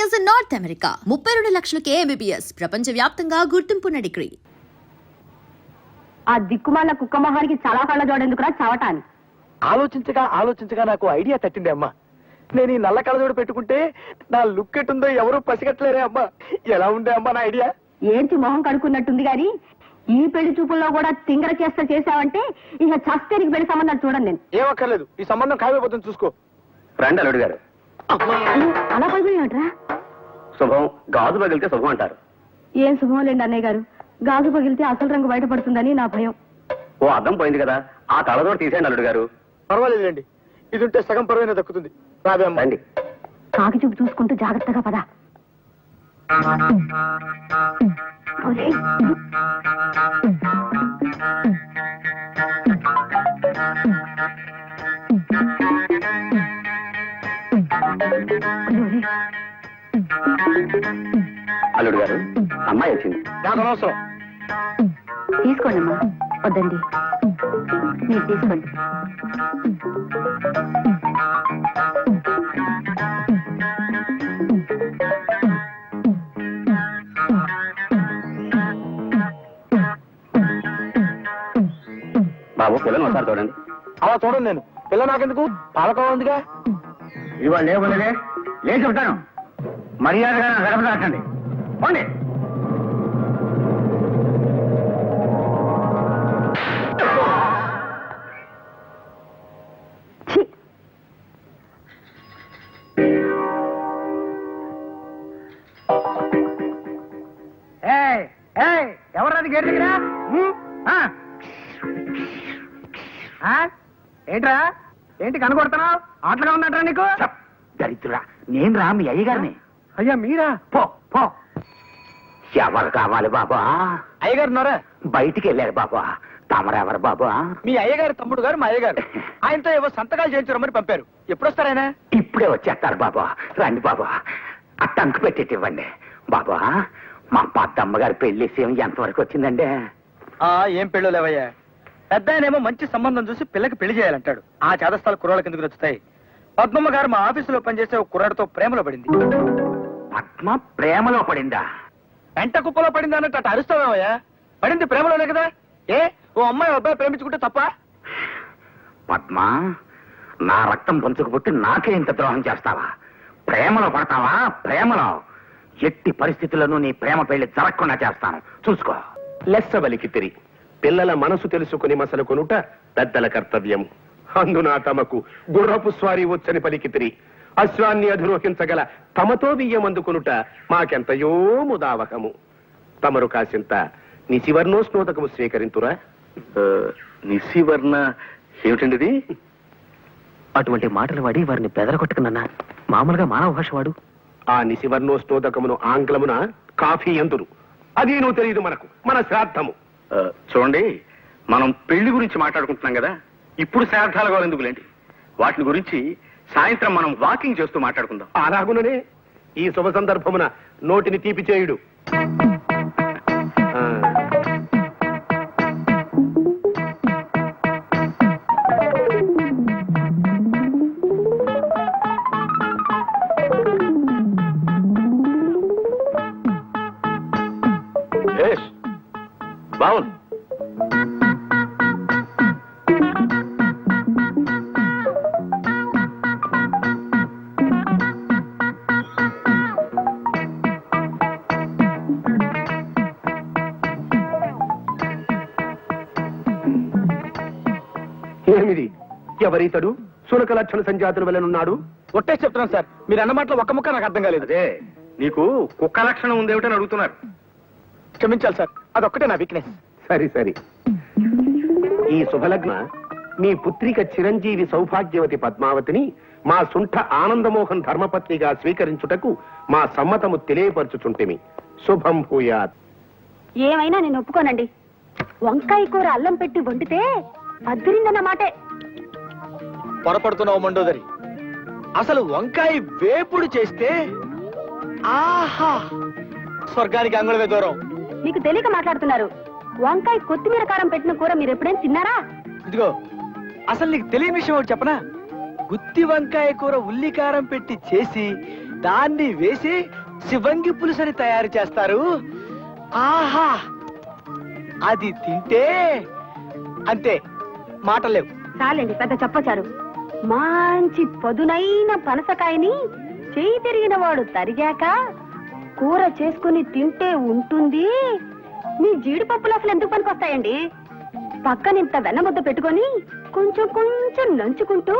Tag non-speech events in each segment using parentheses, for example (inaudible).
MBBS in north America ముప్పై రెండు లక్షలకే MBBS ప్రపంచ వ్యాప్తంగా గుర్తింపున్న డిగ్రీ. ఆ దిక్కుమాల కుక్క మొహానికి చాలా కళ్ళ జోడెందుకురా చవటాన్ని ఆలోచించగా ఆలోచించగా నాకు ఐడియా తట్టింది అమ్మా. నేను ఈ నల్ల కళ్ళజోడు పెట్టుకుంటే నా లుక్ ఎట్టుందో ఎవరూ పసిగట్టలేరే అమ్మా. ఎలా ఉండే అమ్మా నా ఐడియా? ఏంటి మొహం కడుక్కున్నట్టుంది గాని ఈ పెళ్ళి చూపుల్లో కూడా తింగర చేస్త చేసావంటే ఇక చస్తే నీకు పెళ్ళి సంబంధం చూడండి నేను. ఏం అక్కర్లేదు. ఈ సంబంధం ఖాయమైపోతుంది చూసుకో. రండి అల్లుడు గారు. అయ్యో, అలా శుభం గాజు పగిలితే శుభం అంటారు. ఏం శుభం లేండి అన్నయ్య గారు. గాజు పగిలితే అసలు రంగు బయటపడుతుందని నా భయం. ఓ అద్దం పోయింది కదా. ఆ కళ్ళజోడు తీసేయండి అల్లుడు గారు. పర్వాలేదులేండి. ఇది ఉంటే సగం పరువైన దక్కుతుంది రాబే అమ్మా. రండి. కాకి చూపు చూసుకుంటూ జాగ్రత్తగా పద. అల్లుడు గారు అమ్మాయి వచ్చింది. నాకు అనవసరం. తీసుకోండి అమ్మా వద్దండి. మీరు తీసుకోండి. బాబు పిల్లని ఒకసారి చూడండి. అలా చూడండి నేను. పిల్ల నాకెందుకు? పాలకోవ ఉందిగా ఇవాళ లేవలేదే. లేచి చెప్తాను మర్యాదగా గడప దాటండి. పోండి! ఎవరది గేట్ దగ్గర? ఏంట్రా? ఏంటి కనకొడుతున్నావు ఆటలుగా ఉందంటరా నీకు? దరిద్రుడా. నేను రా మీ అయ్యగారిని. అయ్యా మీరా? పో పో. ఎవరు కావాలి బాబా అయ్యగారు ఉన్నారా? బయటికి వెళ్ళారు బాబా తమరెవరు బాబా మీ అయ్యగారు తమ్ముడు గారు మా అయ్యగారు. ఆయనతో ఏవో సంతకాలు చేయించరమ్మని పంపారు. ఎప్పుడు వస్తారాయన ఇప్పుడే వచ్చేస్తారు బాబా రండి బాబా ఆ. టంకు పెట్టేటి ఇవ్వండి. బాబా మా పెద్దమ్మ గారి పెళ్ళి విషయం ఎంతవరకు వచ్చిందండి? ఆ ఏం పెళ్ళో లేవయ్యా. పెద్ద ఆయనేమో మంచి సంబంధం చూసి పిల్లకి పెళ్ళి చేయాలంటాడు. ఆ చేదస్థాలు కుర్రాళ్ళకి ఎందుకు నచ్చుతాయి? పద్మమ్మ గారు మా ఆఫీసులో పనిచేసే ఒక కుర్రాడితో ప్రేమలో పడింది. పద్మ ప్రేమలో పడిందా? వెంట కుప్పలో పడింది అన్నట్టు అటు అరుస్తావేమయ్యా? పడింది ప్రేమలోనే కదా? ఏ ఓ అమ్మాయి అబ్బాయి ప్రేమించుకుంటే తప్ప? పద్మ నా రక్తం పంచుకు పుట్టి నాకే ఇంత ద్రోహం చేస్తావా? ప్రేమలో పడతావా? ప్రేమలో. ఎట్టి పరిస్థితుల్లోనూ నీ ప్రేమ పెళ్ళి జరగకుండా చేస్తాను. చూసుకో. లెస్సవలికి తిరి. పిల్లల మనసు తెలుసుకుని మసలు కొనుట పెద్దల కర్తవ్యం అందున తమకు గుర్రపు స్వారీ వచ్చని పలికితిరి అశ్వాన్ని అధిరోహించగల తమతో బియ్యం అందుకునుట మాకెంతయో ముదావహము. తమరు కాసింత నిశివర్ణోస్నోదకము స్వీకరింతురా? నిశివర్ణ ఏమిటండి అటువంటి మాటలు వాడి వారిని బెదరగొట్టుకున్నా మామూలుగా మానవ భాష వాడు. ఆ నిశివర్ణోస్నోదకమును ఆంగ్లమున కాఫీ ఎందురు? అది నువ్వు తెలియదు మనకు మన శ్రాద్ధము. చూడండి మనం పెళ్ళి గురించి మాట్లాడుకుంటున్నాం కదా ఇప్పుడు శ్రాద్ధాల కావాలి ఎందుకులేండి? వాటిని గురించి సాయంత్రం మనం వాకింగ్ చేస్తూ మాట్లాడుకుందాం. అలాగుననే ఈ శుభ సందర్భమున నోటిని తీపి చేయుడు. బాగుంది ఎవరితడు సునక లక్షణ సంజాతుల వలనున్నాడు ఒట్టేసి చెప్తున్నాను సార్. మీరు అన్న మాటలో ఒక్క ముక్క నాకు అర్థం కాలేదు. అదే నీకు కుక్క లక్షణం ఉందేమిటని అడుగుతున్నారు. క్షమించాలి సార్. అదొక్కటే నా వీక్నెస్ సరి సరి. ఈ శుభలగ్న మీ పుత్రిక చిరంజీవి సౌభాగ్యవతి పద్మావతిని మా సుంఠ ఆనందమోహన్ ధర్మపత్నిగా స్వీకరించుటకు మా సమ్మతము తెలియపరచుచుంటిమి. శుభం భూయాత్. ఏమైనా నేను ఒప్పుకోనండి. వంకాయ కూర అల్లం పెట్టి వండితే అద్దరిందన్న మాటే. పొరపడుతున్నావు మండోదరి. అసలు వంకాయ వేపుడు చేస్తే ఆహా స్వర్గానికి అంగుళమే దూరం. మీకు తెలియక మాట్లాడుతున్నారు. వంకాయ కొత్తిమీర కారం పెట్టిన కూర మీరు ఎప్పుడైనా తిన్నారా? ఇదిగో అసలు నీకు తెలియని విషయం ఒకటి చెప్పనా? గుత్తి వంకాయ కూర ఉల్లి కారం పెట్టి చేసి దాన్ని వేసి శివంగి పులుసని తయారు చేస్తారు. ఆహా అది తింటే అంతే మాటలేవు చాలండి పెద్ద చెప్పచారు. మంచి పదునైన పనసకాయని చేయి తిరిగిన వాడు తరిగాక కూర చేసుకుని తింటే ఉంటుంది. మీ జీడిపప్పులు అసలు ఎందుకు పనికొస్తాయండి? పక్కనింత వెన్నముద్ద పెట్టుకొని కొంచెం కొంచెం నంచుకుంటూ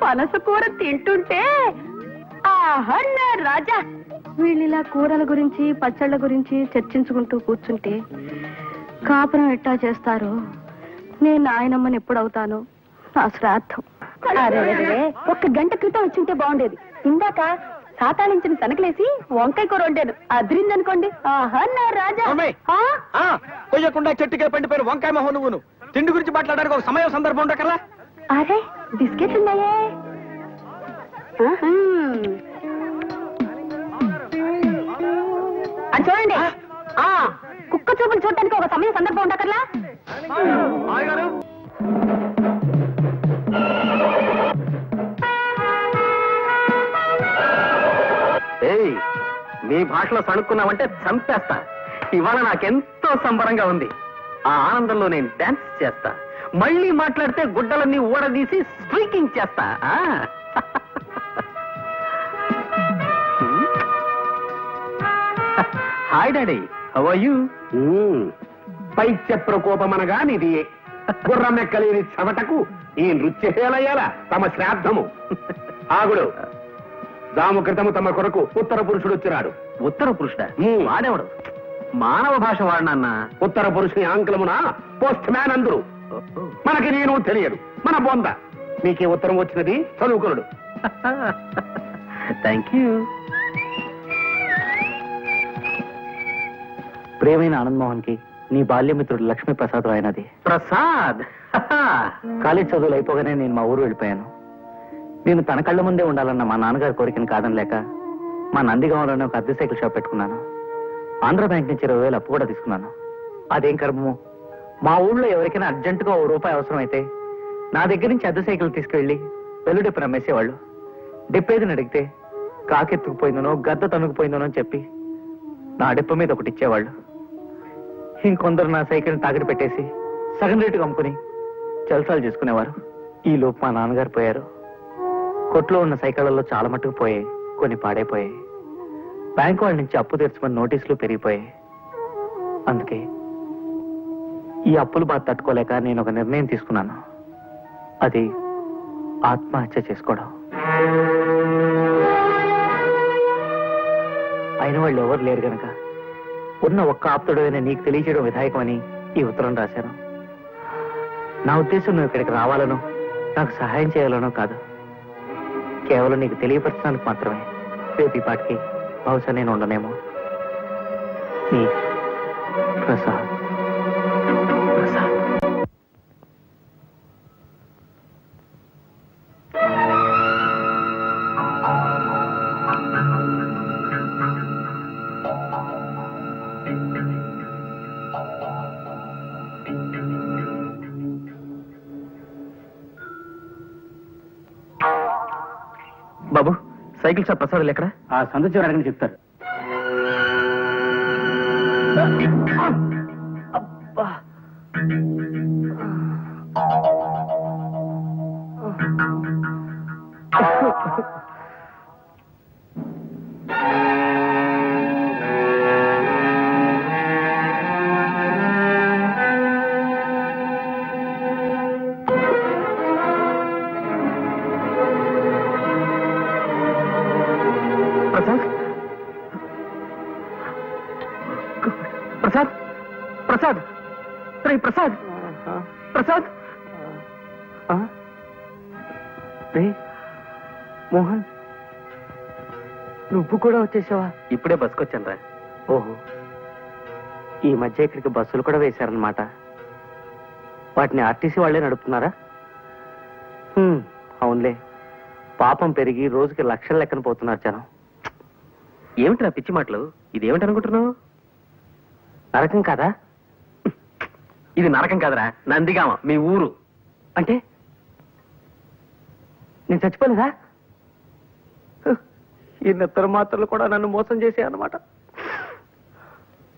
పనస కూర తింటుంటే ఆహా రాజా! వీళ్ళిలా కూరల గురించి పచ్చళ్ళ గురించి చర్చించుకుంటూ కూర్చుంటే కాపురం ఎట్టా చేస్తారు? నేను నాయనమ్మని ఎప్పుడవుతాను నా శ్రాద్ధం. ఒక్క గంట క్రితం వచ్చుంటే బాగుండేది. ఇందాక సాతాళించిన తనకలేసి వంకాయ కూర వండాను. అదిరిందనుకోండి. ఆహా నా రాజా. కొయ్యకుండా చెట్టుకే పండిపోయిన వంకాయ మొహం నువ్వును. తిండి గురించి మాట్లాడడానికి ఒక సమయం సందర్భం ఉండకల్లా అరే బిస్కెట్లు ఉన్నాయే. అది చూడండి. ఆ. కుక్క చూపులు చూడటానికి ఒక సమయం సందర్భం ఉండకర్లా? నీ భాషలో సణుక్కున్నావంటే చంపేస్తా. ఇవాళ నాకెంతో సంబరంగా ఉంది. ఆ ఆనందంలో నేను డాన్స్ చేస్తా. మళ్ళీ మాట్లాడితే గుడ్డలన్నీ ఊడదీసి స్ట్రీకింగ్ చేస్తా. Hi daddy how are you? Um, పైత్య ప్రకోపమనగా నిది. గుర్రమెక్కలేని చవటకు ఈ నృత్యశీలయ్యాల తమ శ్రాద్ధము. ఆగుడు. దాము క్రితము తమ కొరకు ఉత్తర పురుషుడు వచ్చినాడు ఉత్తర పురుషుడా. వాడేవాడు? మానవ భాష వాడినన్నా? ఉత్తర పురుషుని ఆంగ్లమున పోస్ట్ మ్యాన్ అందరు. మనకి నేను తెలియదు. మన బొంద. మీకే ఉత్తరం వచ్చినది చదువుకునుడు. థ్యాంక్ యూ ప్రేమైన ఆనంద్ మోహన్కి నీ బాల్యమిత్రుడు లక్ష్మీ ప్రసాద్ రాయనది. ప్రసాద్. (laughs) కాలేజ్ చదువులు అయిపోగానే నేను మా ఊరు వెళ్ళిపోయాను. నేను తన కళ్ళ ముందే ఉండాలన్న మా నాన్నగారి కోరికను కాదనలేక మా నందిగామలోనే ఒక అద్దె సైకిల్ షాప్ పెట్టుకున్నాను. ఆంధ్ర బ్యాంక్ నుంచి ఇరవై వేలు అప్పు కూడా తీసుకున్నాను. అదేం కర్మము? మా ఊళ్ళో ఎవరికైనా అర్జెంటుగా ఓ రూపాయి అవసరమైతే నా దగ్గర నుంచి అద్దె సైకిల్ తీసుకెళ్ళి వెల్లుడిప్పు నమ్మేసేవాళ్ళు. డిప్పేదిని అడిగితే కాకెత్తుకుపోయిందనో గద్ద తనుకుపోయిందనో అని చెప్పి నా డిప్ప మీద ఒకటి ఇచ్చేవాళ్ళు. ఇంకొందరు నా సైకిల్ని తాకటి పెట్టేసి సగం రేటుకు అమ్ముకుని జలసాలు చేసుకునేవారు. ఈ లోపు మా నాన్నగారు పోయారు. కొట్లో ఉన్న సైకిళ్ళలో చాలా మట్టుకు పోయాయి. కొన్ని పాడైపోయాయి. బ్యాంక్ వాళ్ళ నుంచి అప్పు తెచ్చుకుని నోటీసులు పెరిగిపోయాయి. అందుకే ఈ అప్పులు బాధ తట్టుకోలేక నేను ఒక నిర్ణయం తీసుకున్నాను. అది ఆత్మహత్య చేసుకోవడం. అయిన వాళ్ళు ఎవరు లేరు గనక. ఉన్న ఒక్క ఆప్తుడైన నీకు తెలియచేయడం విధాయకమని ఈ ఉత్తరం రాశాను. నా ఉద్దేశం నువ్వు ఇక్కడికి రావాలనో నాకు సహాయం చేయాలనో కాదు. కేవలం నీకు తెలియపరచడానికి మాత్రమే. రేపు ఈ పాటికి బహుశా నేను ఉండనేమో. నీ ప్రసాద్ ప్రసాద్. బాబు సైకిల్ షాప్ ప్రసాద్ ఎక్కడ? ఆ సంత చివరి అడగని చెప్తారు ప్రసాద్? ప్రసాద్? రే ప్రసాద్? ప్రసాద్? రే మోహన్ నువ్వు కూడా వచ్చేసావా? ఇప్పుడే బస్కొచ్చాను రా. ఓహో. ఈ మధ్య ఇక్కడికి బస్సులు కూడా వేశారనమాట వాటిని ఆర్టీసీ వాళ్ళే నడుపుతున్నారా? అవునులే. పాపం పెరిగి రోజుకి లక్షల లెక్కన పోతున్నారు జనం. ఏమిటి నా పిచ్చి మాటలు? ఇదేమిటి అనుకుంటున్నావు నరకం కాదా? ఇది నరకం కాదరా నందిగామ మీ ఊరు. అంటే? నేను చచ్చిపోలేదా? ఈ నిద్ర మాత్రలు కూడా నన్ను మోసం చేసే అన్నమాట.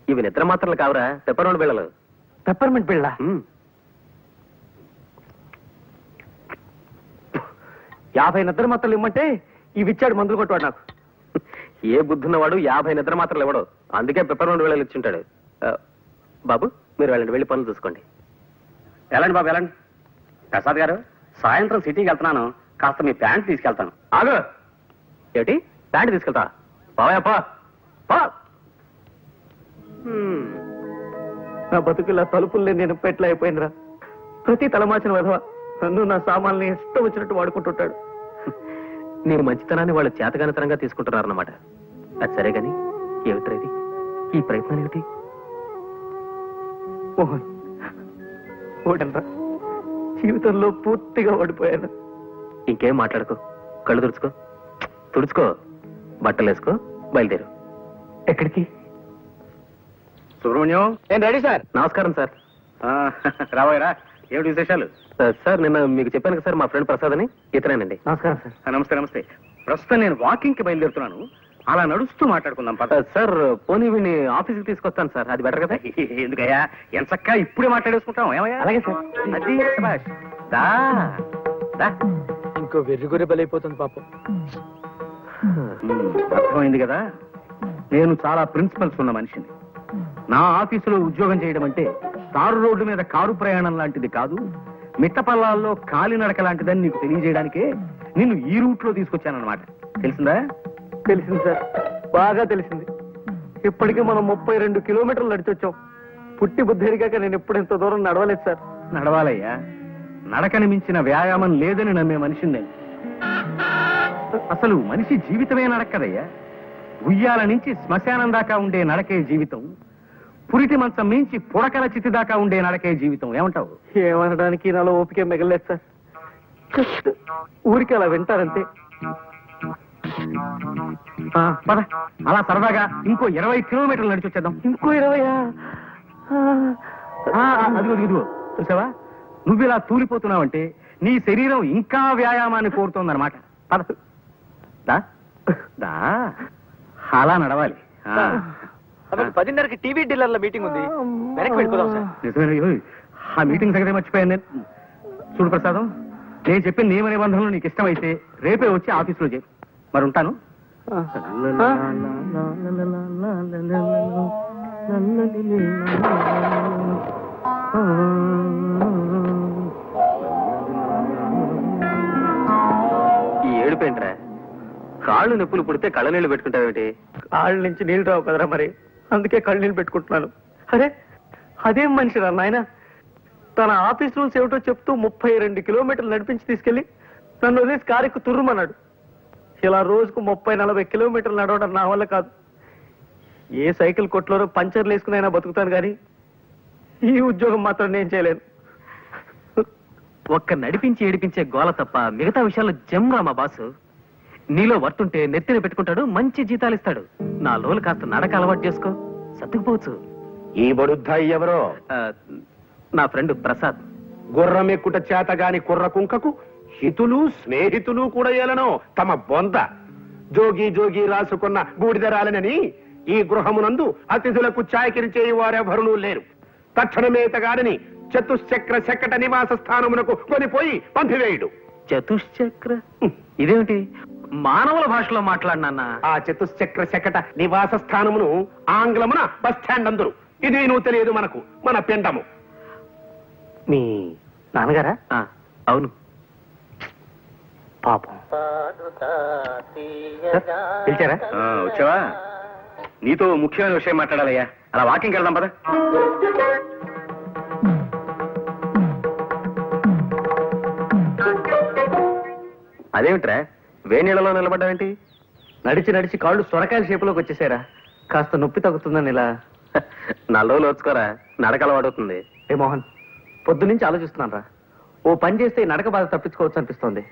ఇవి నిద్ర మాత్రలు కావురా పెప్పరోళ్ళు బిళ్ళలు. పెప్పర్మెంట్ బిళ్ళ? యాభై నిద్ర మాత్రలు ఇమ్మంటే ఇవి ఇచ్చాడు మందులు కొట్టువాడు నాకు. ఏ బుద్ధున్నవాడు యాభై నిద్ర మాత్రలు ఇవ్వడు. అందుకే పెప్పరోళ్ళు బిళ్ళలు ఇచ్చుంటాడు. బాబు మీరు వెళ్ళండి వెళ్ళి పనులు చూసుకోండి. వెళ్ళండి బాబు వెళ్ళండి. ప్రసాద్ గారు సాయంత్రం సిటీకి వెళ్తున్నాను. కాస్త మీ ప్యాంట్ తీసుకెళ్తాను. ఆగు. ఏమిటి? ప్యాంట్ తీసుకెళ్తా? బావయ్య పా. నా బతుకులా తలుపులు లేని నేను పెట్ల అయిపోయిందిరా. ప్రతి తలమాచిన విధవ నన్ను నా సామాన్ని ఇష్టం వచ్చినట్టు వాడుకుంటుంటాడు. నీ మంచితనాన్ని వాళ్ళు చేతగానితనంగా తీసుకుంటున్నారన్నమాట. అది సరే గాని ఏమిట్రా ఇది? ఈ ప్రయత్నం ఏమిటి మోహన్ ఓడనరా. జీవితంలో పూర్తిగా ఓడిపోయాను. ఇంకేం మాట్లాడుకో. కళ్ళు తుడుచుకో. తుడుచుకో. బట్టలు వేసుకో. బయలుదేరు. ఎక్కడికి? సుబ్రహ్మణ్యం. నేను రెడీ సార్. నమస్కారం సార్. రాబోయరా ఏమిటి విశేషాలు? సార్ నిన్న మీకు చెప్పాను కదా సార్ మా ఫ్రెండ్ ప్రసాద్ అని ఇతనేనండి. నమస్కారం సార్. ఆ, నమస్తే నమస్తే. ప్రస్తుతం నేను వాకింగ్కి బయలుదేరుతున్నాను. అలా నడుస్తూ మాట్లాడుకుందాం పద. సార్ పోనీ వీడిని ఆఫీస్కి తీసుకొస్తాను సార్ అది బెటర్ కదా? (laughs) ఎందుకయ్యా? ఎంత చక్కగా ఇప్పుడే మాట్లాడేసుకుంటాం ఏమయ్యా? అలాగే సార్. అది శభాష్. దా. దా. ఇంకో వెర్రిగొరి బలైపోతుంది పాపం. ఉమ్, అర్థమైంది కదా? నేను చాలా ప్రిన్సిపల్స్ ఉన్న మనిషిని. నా ఆఫీసులో ఉద్యోగం చేయడం అంటే తారు రోడ్డు మీద కారు ప్రయాణం లాంటిది కాదు మిట్టపల్లాల్లో కాలినడక లాంటిదని నీకు తెలియజేయడానికే నిన్ను ఈ రూట్లో తీసుకొచ్చానన్నమాట. తెలిసిందా? తెలిసింది సార్. బాగా తెలిసింది. ఇప్పటికీ మనం ముప్పై రెండు కిలోమీటర్లు నడిచొచ్చాం పుట్టి బుద్ధి ఎరిగాక నేను ఎప్పుడు ఇంత దూరం నడవలేదు సార్. నడవాలయ్యా. నడకని మించిన వ్యాయామం లేదని నమ్మే మనిషిని నేను. అసలు మనిషి జీవితమే నడక్కదయ్యా ఉయ్యాల నుంచి శ్మశానం దాకా ఉండే నడకే జీవితం. పురిటి మంచం మించి పుడకల చితి దాకా ఉండే నడకే జీవితం. ఏమంటావు? ఏమనడానికి నాలో ఓపిక మిగలేదు సార్. జస్ట్ ఊరికి అలా వింటారంతే. పద. అలా సరదాగా ఇంకో ఇరవై కిలోమీటర్లు నడిచి వచ్చేద్దాం. ఇంకో ఇరవయా? అదిగో అదిగో చూసావా? నువ్వు ఇలా తూలిపోతున్నావంటే నీ శరీరం ఇంకా వ్యాయామాన్ని కోరుతోందన్నమాట. పద. దా. దా. అలా నడవాలి. ఆ. పదిన్నరకి టీవీ డీలర్ల మీటింగ్ ఉంది. వెనక్కి వెళ్ళిపోదాం సార్. నిజమే ఓయ్, ఆ మీటింగ్ సంగతి మర్చిపోయాను నేను. చూడు ప్రసాదం నేను చెప్పిన నియమ నిబంధనలు నీకు ఇష్టమైతే రేపే వచ్చి ఆఫీసులో చేయి. మరి ఉంటాను ఈ ఏడుపేంట్రా కాళ్ళు నొప్పులు పుడితే కళ్ళ నీళ్ళు పెట్టుకుంటావేంటి కాళ్ళ నుంచి నీళ్ళు రావు కదరా మరి. అందుకే కళ్ళ నీళ్ళు పెట్టుకుంటున్నాను. అరే అదేం మనిషి రా నాయన? తన ఆఫీస్ రూల్స్ ఏమిటో చెప్తూ ముప్పై రెండు కిలోమీటర్లు నడిపించి తీసుకెళ్ళి నన్ను వదిలేసి కారెక్కు తుర్రుమన్నాడు. ఇలా రోజుకు ముప్పై నలభై కిలోమీటర్లు నడవడం నా వల్ల కాదు. ఏ సైకిల్ కొట్లోనో పంచర్లు వేసుకునైనా బతుకుతాను కానీ ఈ ఉద్యోగం మాత్రం నేను చేయలేను. ఒక్క నడిపించి ఏడిపించే గోల తప్ప మిగతా విషయాల్లో జమ్రా మా బాసు. నీలో వర్తుంటే నెత్తిన పెట్టుకుంటాడు మంచి జీతాలు ఇస్తాడు. నా లోలు కాస్త నడక అలవాటు చేసుకో. సర్దుకుపోవచ్చు. ఈ బడుద్దాయి ఎవరో? నా ఫ్రెండ్ ప్రసాద్. గుర్రం ఎక్కుట చేతగాని కుర్ర కుంకకు హితులు స్నేహితులు కూడా ఏలనో? తమ బొంద. జోగి జోగి రాసుకున్న బూడిదరాలనని ఈ గృహమునందు అతిథులకు చాయకిరి చేయి వారెవరునూ లేరు తక్షణమేతగాడని చతుశ్చక్ర శకట నివాస స్థానమునకు కొనిపోయి పంపివేయుడు. చతుశ్చక్ర? ఇదేమిటి? మానవుల భాషలో మాట్లాడినా ఆ చతుశ్చక్ర శకట నివాస స్థానమును ఆంగ్లమున బస్ స్టాండ్ అందరు. ఇది నువ్వు తెలియదు మనకు మన పిండము. మీ నాన్నగారా? అవును. పాపం. పిలిచారా? వచ్చావా? నీతో ముఖ్యమైన విషయం మాట్లాడాలయ్యా. అలా వాకింగ్ వెళ్దాం పద. అదేమిట్రా? వేణీళ్ళలో నిలబడ్డావేంటి? నడిచి నడిచి కాళ్ళు సొరకాయల షేపులోకి వచ్చేసారా కాస్త నొప్పి తగ్గుతుందని ఇలా. నాలుగు రోజులు వచ్చుకోరా నడక అలవాటవుతుంది ఏ మోహన్ పొద్దు నుంచి ఆలోచిస్తున్నాను రా ఓ పని చేస్తే ఈ నడక బాధ తప్పించుకోవచ్చు అనిపిస్తోంది.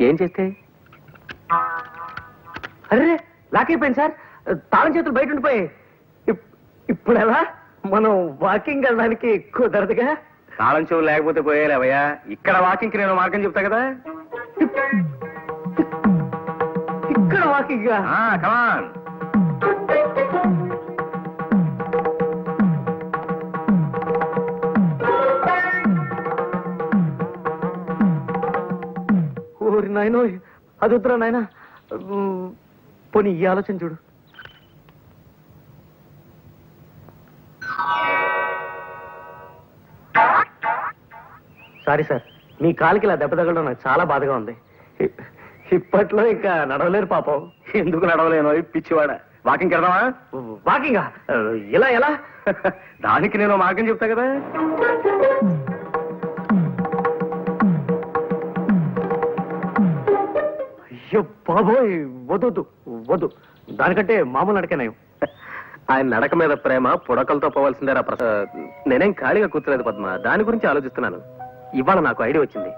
ఏం చేస్తే? అరే లాక్ అయిపోయింది సార్. తాళం చేతులు బయట ఉండిపోయాయి. ఇప్- ఇప్పుడు ఎలా మనం వాకింగ్ వెళ్ళడానికి కుదరదుగా? తాళం చెవులు లేకపోతే పోయేలేవయ్యా? ఇక్కడ వాకింగ్ నేను మార్గం చెప్తా కదా? ఇక్కడ వాకింగ్ కమాన్. ఓరి నాయనో అది వద్దురా నాయన? పోనీ ఈ ఆలోచన చూడు. సారీ సార్ మీ కాలికి ఇలా దెబ్బ తగలడం నాకు చాలా బాధగా ఉంది. ఇప్పట్లో ఇంకా నడవలేరు పాపం. ఎందుకు నడవలేను పిచ్చివాడ. వాకింగ్ వెళ్దామా? వాకింగా? ఇలా ఎలా? (laughs) దానికి నేను మార్గం చెప్తా కదా. అయ్యో బాబోయ్ వద్దు వద్దు దానికంటే మామూలు నడకనయం ఆయన నడక మీద ప్రేమ పుడకలతో పోవాల్సిందేరా ప్రసాద్ నేనేం ఖాళీగా కూర్చోలేదు పద్మ. దాని గురించి ఆలోచిస్తున్నాను. ఇవాళ నాకు ఐడియా వచ్చింది.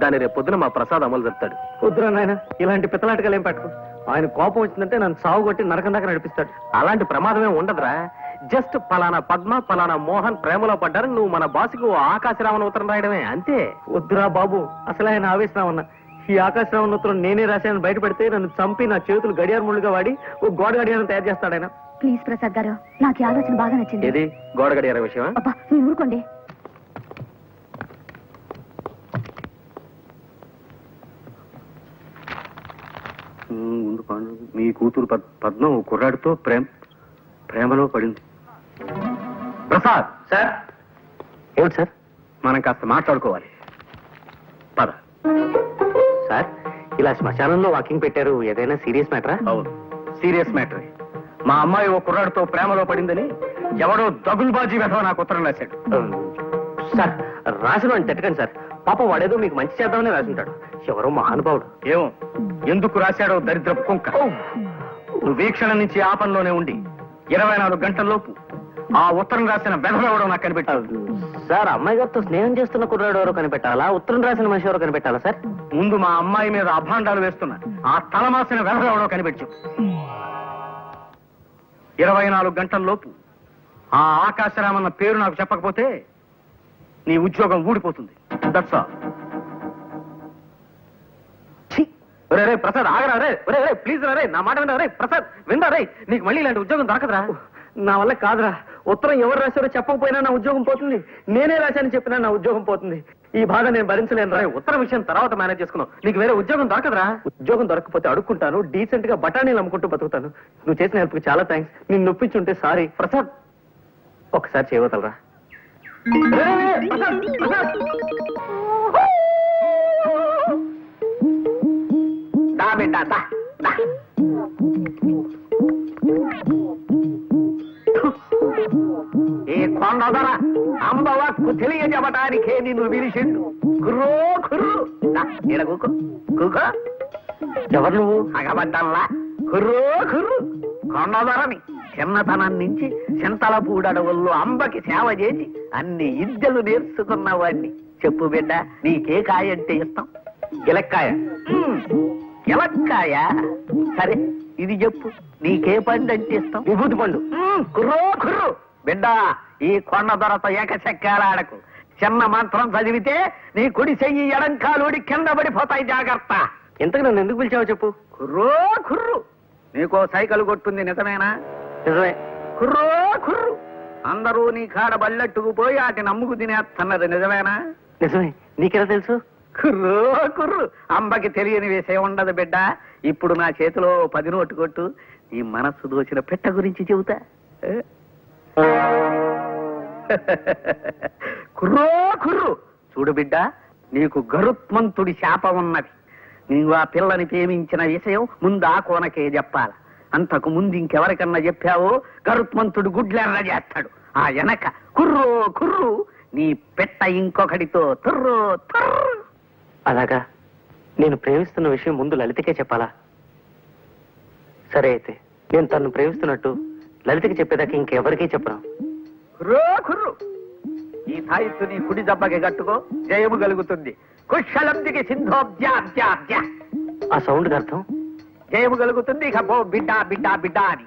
దాని రేపు పొద్దున మా ప్రసాద్ అమలు చెప్తాడు వద్దురా నాయన ఇలాంటి పిత్తలాటకాలు ఏం పట్టుకో. ఆయన కోపం వచ్చిందంటే నన్ను సాగు కొట్టి నరకం దాకా నడిపిస్తాడు. అలాంటి ప్రమాదమే ఉండదురా. జస్ట్ పలానా పద్మ పలానా మోహన్ ప్రేమలో పడ్డారు. నువ్వు మన బాసుకు ఆకాశరామన్ ఉత్తరం రాయడమే అంతే. వద్దురా బాబు అసలు ఆయన ఆవేశరామన్న ఈ ఆకాశరామన్ ఉత్తరం నేనే రాశాను బయట పెడితే నన్ను చంపి నా చేతులు గడియార ముళ్ళుగా వాడి ఓ గోడ గడియారం తయారు చేస్తాడు ఆయన. ప్లీజ్ ప్రసాద్ గారు నాకు ఈ ఆలోచన బాగా నచ్చింది. ఏది? గోడ గడియార విషయమా? అబ్బా మీరు ఊరుకోండి. ముందు పాండు మీ కూతురు పద్- పద్మ ఓ కుర్రాడితో ప్రేమ ప్రేమలో పడింది. ప్రసాద్! సార్? ఏమిటి సార్? మనం కాస్త మాట్లాడుకోవాలి. పద. సార్. ఇలా శ్మశానంలో వాకింగ్ పెట్టారు. ఏదైనా సీరియస్ మ్యాటరా? అవును. Serious matter. మా అమ్మాయి ఓ కుర్రాడితో ప్రేమలో పడిందని ఎవడో దగుల్బాజీ వెధవ నాకు ఉత్తరం రాశాడు. సార్ రాసిన తిట్టకండి సార్. పాపం వాడేదో మీకు మంచి చేద్దామని రాసుంటాడు. ఎవరో మహానుభావుడు. ఏమో ఎందుకు రాశాడో దరిద్రపు కుంక. నువ్వు వీక్షణ నుంచి ఆ పనిలోనే ఉండి ఇరవై నాలుగు గంటల్లోపు ఆ ఉత్తరం రాసిన వెధవెవడో నాకు కనిపెట్టాడు. సార్ అమ్మాయి గారితో స్నేహం చేస్తున్న కుర్రాడు ఎవరో కనిపెట్టాలా? ఉత్తరం రాసిన మనిషి ఎవరో కనిపెట్టాలా సార్? ముందు మా అమ్మాయి మీద అభాండాలు వేస్తున్న. ఆ తలమాసిన వెధవెవడో కనిపెట్టు. ఇరవై నాలుగు గంటల్లోపు ఆ ఆకాశరామన్న పేరు నాకు చెప్పకపోతే నీ ఉద్యోగం ఊడిపోతుంది. దట్స్ ఆల్ ఒరే రే ప్రసాద్ ఆగరా రే ఒరే రే ప్లీజ్ రా రే నా మాట వినరా రే ప్రసాద్ వినరా రే నీకు మళ్ళీ ఇలాంటి ఉద్యోగం దొరకదురా? నా వల్ల కాదురా. ఉత్తరం ఎవరు రాశారో చెప్పకపోయినా నా ఉద్యోగం పోతుంది. నేనే రాశానని చెప్పినా నా ఉద్యోగం పోతుంది. ఈ బాధ నేను భరించలేను రా ఉత్తర విషయం తర్వాత మేనేజ్ చేసుకున్నావు. నీకు వేరే ఉద్యోగం దొరకదురా. ఉద్యోగం దొరకకపోతే అడుక్కుంటాను. డీసెంట్గా బఠానీలు అమ్ముకుంటూ బతుకుతాను. నువ్వు చేసిన హెల్ప్కి చాలా థ్యాంక్స్ నిన్ను నొప్పించుంటే సారీ ప్రసాద్ ఒకసారి చేయవతలరా. దా బిడ్డ దా. కొండదొర అంబవక్కు తెలియజెప్పటానికే నిన్ను విరిసిండు కుర్రో కూకో. ఎవరు నువ్వు? అగబడ్డల్లా. కుర్రో కుర్రు కొండదొరని చిన్నతనం నుంచి చింతల పూడడవుల్లో అంబకి సేవ చేసి అన్ని విద్యలు నేర్చుకున్న వాడిని చెప్పు బిడ్డ నీకే కాయ అంటే ఇష్టం? గిలక్కాయ. గిలక్కాయ? సరే ఇది చెప్పు. నీకే పండు అంటే ఇష్టం? విభూతి పండు. కుర్రో కుర్రు బిడ్డ ఈ కొండ దొరత ఏకచక్రాడకు చిన్న మంత్రం చదివితే నీ కుడి చెయ్యి ఎడంకాలుడి కింద పడిపోతాయి జాగ్రత్త. ఇంతకు నన్ను ఎందుకు పిలిచావో చెప్పు. కుర్రో కుర్రు. నీకో సైకిల్ కొట్టుంది నిజమేనా? నిజమే. కుర్రో కుర్రు. అందరూ నీ కాడ బల్లెట్టుకు పోయి వాటిని నమ్ముకు తినేస్తున్నది నిజమేనా? నిజమే. నీకెలా తెలుసు? కుర్రో కుర్రు. అంబకి తెలియని విషయం ఉండదు బిడ్డ. ఇప్పుడు నా చేతిలో పది నోటు కొట్టు. నీ మనస్సు దోచిన పెట్ట గురించి చెబుతా? (laughs) కుర్రో కుర్రు. చూడు బిడ్డ నీకు గరుత్మంతుడి శాపం ఉన్నది. నీవు ఆ పిల్లని ప్రేమించిన విషయం ముందు ఆ కోనకే చెప్పాల. అంతకు ముందు ఇంకెవరికన్నా చెప్పావో గరుత్మంతుడు గుడ్లెర్ర చేస్తాడు. ఆ వెనక కుర్రో కుర్రు నీ పెట్ట ఇంకొకడితో తుర్రో తుర్రు. అలాగా? నేను ప్రేమిస్తున్న విషయం ముందు లలితకే చెప్పాలా? సరే అయితే నేను తను ప్రేమిస్తున్నట్టు లలితకి చెప్పేదాకా ఇంకెవరికీ చెప్పను. కుర్రో ఈ తాయిత్తు నీ కుడి దెబ్బకి కట్టుకో జయము కలుగుతుంది. కుశలందికి సింధోబ్జాబ్జాబ్జా ఆ సౌండ్ అర్థం? జయము కలుగుతుంది ఇక పో బిడ్డ బిడ్డ బిడ్డ అని.